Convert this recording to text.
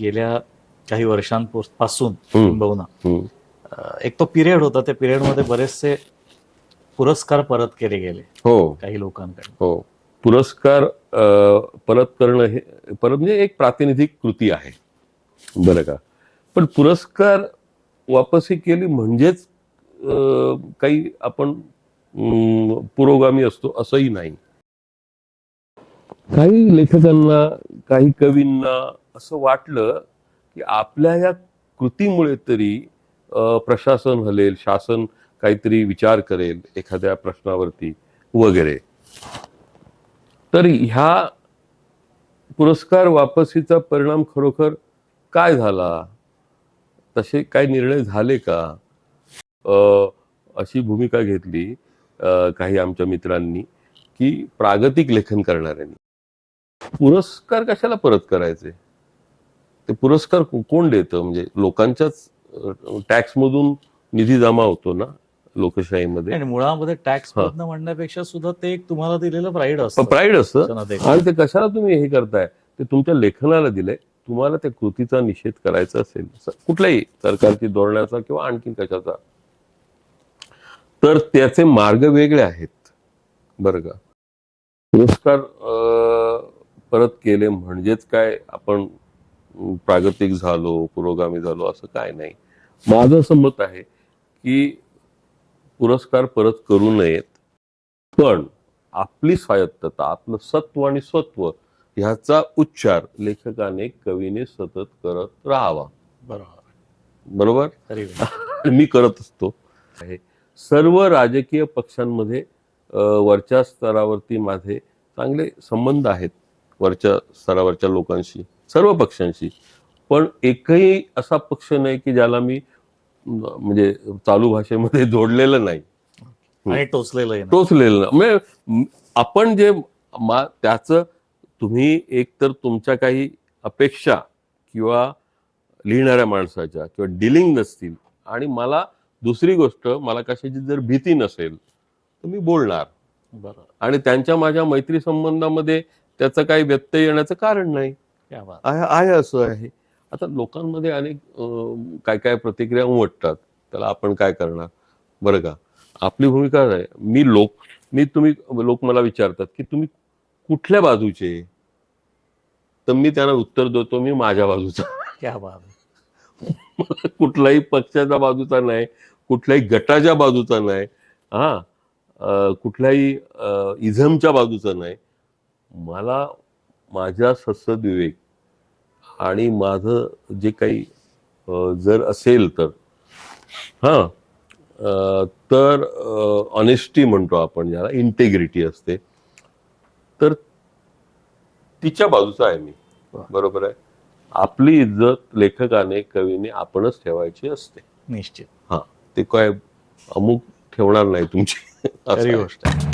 गेल्या काही वर्षांपासून. किंबहुना एक तो पिरियड होता त्या पिरियडमध्ये बरेचसे पुरस्कार परत केले गेले हो. काही लोकांकडे हो. पुरस्कार परत करणं हे परत म्हणजे एक प्रातिनिधिक कृती आहे. बरं का? पण पुरस्कार वापसी केली म्हणजेच काही आपण पुरोगामी असतो असंही नाही. काही लेखकांना काही कवींना असं वाटलं की आपल्या या कृतीमुळे तरी प्रशासन हलेल शासन काहीतरी विचार करेल एखाद्या प्रश्नावरती वगैरे. तर ह्या पुरस्कार वापसीचा परिणाम खरोखर काय झाला? तसे काय निर्णय झाले का? अशी भूमिका घेतली काही आमच्या मित्रांनी की प्रागतिक लेखन करणाऱ्यांनी. पुरस्कार कशाला परत करायचे? ते पुरस्कार कोण देतं? म्हणजे लोकांच्याच टॅक्स मधून निधी जमा होतो ना लोकशाहीमध्ये. आणि मुळामध्ये टॅक्स म्हणण्यापेक्षा सुद्धा ते एक तुम्हाला दिलेलं प्राईड असतं. प्राईड असतं? आणि ते कशाला तुम्ही हे करताय? ते तुमच्या लेखनाला दिलंय. तुम्हाला त्या कृतीचा निषेध करायचा असेल. कुठल्याही सरकारची धोरणाचा किंवा आणखी कशाचा. तर त्याचे मार्ग वेगळे आहेत. बरं का. पुरस्कार परत केले म्हणजेच काय? आपण प्रागतिक झालो पुरोगामी झालो असं काय नाही. माझं असं मत आहे की पुरस्कार परत करू नयेत पण आपली स्वायत्तता आपलं सत्व आणि स्वत्व ह्याचा उच्चार लेखकाने कवीने सतत करत राहावा. बरोबर. बरोबर? मी करत असतो. सर्व राजकीय पक्षांमध्ये वरच्या स्तरावरती माझे चांगले संबंध आहेत. वरच्या स्तरावरच्या लोकांशी सर्व पक्षांशी. पण एकही असा पक्ष नाही की ज्याला मी म्हणजे चालू भाषेमध्ये जोडलेलं नाही. आणि. टोचलेलं नाही. म्हणजे म- आपण जे मा त्याचं तुम्ही एकतर तुमच्या काही अपेक्षा किंवा लिहिणाऱ्या माणसाच्या किंवा डिलिंग नसतील. आणि मला दुसरी गोष्ट मला कशाची जर भीती नसेल तर मी बोलणार. बरोबर आणि त्यांच्या माझ्या मैत्री संबंधामध्ये त्याचं काही व्यत्यय येण्याचं कारण नाही. क्या बात. आहे असं आहे. आता लोकांमध्ये अनेक काय काय प्रतिक्रिया उमटतात. त्याला आपण काय करणार? बरं का? आपली भूमिका आहे मी लोक मी तुम्ही लोक मला विचारतात की तुम्ही कुठल्या बाजूचे तर मी त्यांना उत्तर देतो मी माझ्या बाजूचा. क्या बात. कुठल्याही पक्षाच्या बाजूचा नाही कुठल्याही गटाच्या बाजूचा नाही हा कुठल्याही इझमच्या बाजूचा नाही. मला माझ्या ससद विवेक आणि माझं जे काही जर असेल तर हा तर ऑनेस्टी म्हणतो आपण ज्याला इंटेग्रिटी असते. तर तिच्या बाजूचा आहे मी. बरोबर आहे? आपली इज्जत लेखकाने कवीने आपणच ठेवायची असते. निश्चित. हा ते काय अमुक ठेवणार नाही तुमची. आहे. गोष्ट आहे.